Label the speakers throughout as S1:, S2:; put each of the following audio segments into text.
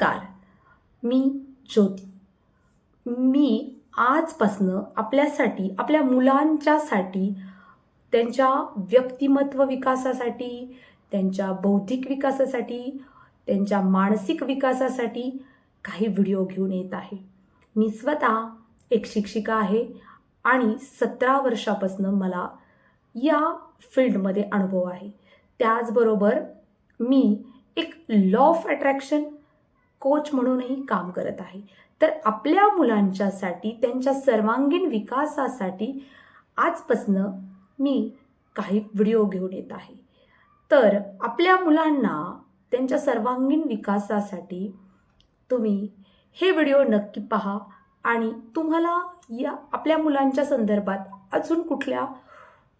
S1: नमस्कार मी ज्योती. मी आजपासनं आपल्यासाठी आपल्या मुलांच्यासाठी त्यांच्या व्यक्तिमत्व विकासासाठी त्यांच्या बौद्धिक विकासासाठी त्यांच्या मानसिक विकासासाठी काही व्हिडिओ घेऊन येत आहे. मी स्वतः एक शिक्षिका आहे आणि सतरा वर्षापासनं मला या फील्डमध्ये अनुभव आहे. त्याचबरोबर मी एक लॉ ऑफ अट्रॅक्शन कोच म्हणूनही काम करत आहे. तर आपल्या मुलांच्यासाठी त्यांच्या सर्वांगीण विकासासाठी आजपासनं मी काही व्हिडिओ घेऊन येत आहे. तर आपल्या मुलांना त्यांच्या सर्वांगीण विकासासाठी तुम्ही हे व्हिडिओ नक्की पहा आणि तुम्हाला या आपल्या मुलांच्या संदर्भात अजून कुठल्या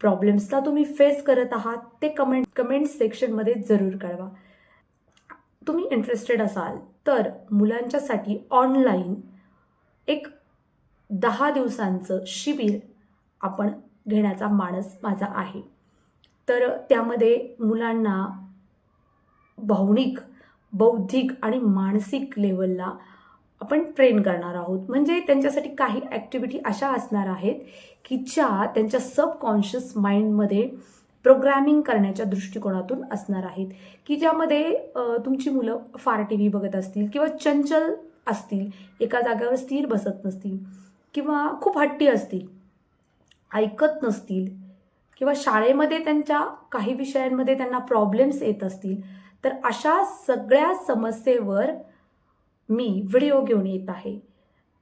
S1: प्रॉब्लेम्सला तुम्ही फेस करत आहात ते कमेंट कमेंट सेक्शनमध्ये जरूर कळवा. तुम्ही इंटरेस्टेड असाल तर मुलांच्यासाठी ऑनलाईन एक दहा दिवसांचं शिबिर आपण घेण्याचा मानस माझा आहे. तर त्यामध्ये मुलांना भावनिक बौद्धिक आणि मानसिक लेवलला आपण ट्रेन करणार आहोत. म्हणजे त्यांच्यासाठी काही ॲक्टिव्हिटी अशा असणार आहेत की ज्या त्यांच्या सबकॉन्शियस माइंडमध्ये प्रोग्रॅमिंग करण्याच्या दृष्टिकोनातून असणार आहेत. की ज्यामध्ये तुमची मुलं फार टी व्ही बघत असतील किंवा चंचल असतील एका जागेवर स्थिर बसत नसतील किंवा खूप हट्टी असतील ऐकत नसतील किंवा शाळेमध्ये त्यांच्या काही विषयांमध्ये त्यांना प्रॉब्लेम्स येत असतील तर अशा सगळ्या समस्येवर मी व्हिडिओ घेऊन येत आहे.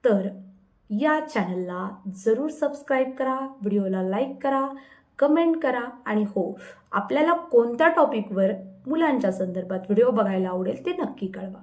S1: तर या चॅनलला जरूर सबस्क्राईब करा व्हिडिओला लाईक करा कमेंट करा आणि हो आपल्याला कोणत्या टॉपिकवर मुलांच्या संदर्भात व्हिडिओ बघायला आवडेल ते नक्की कळवा.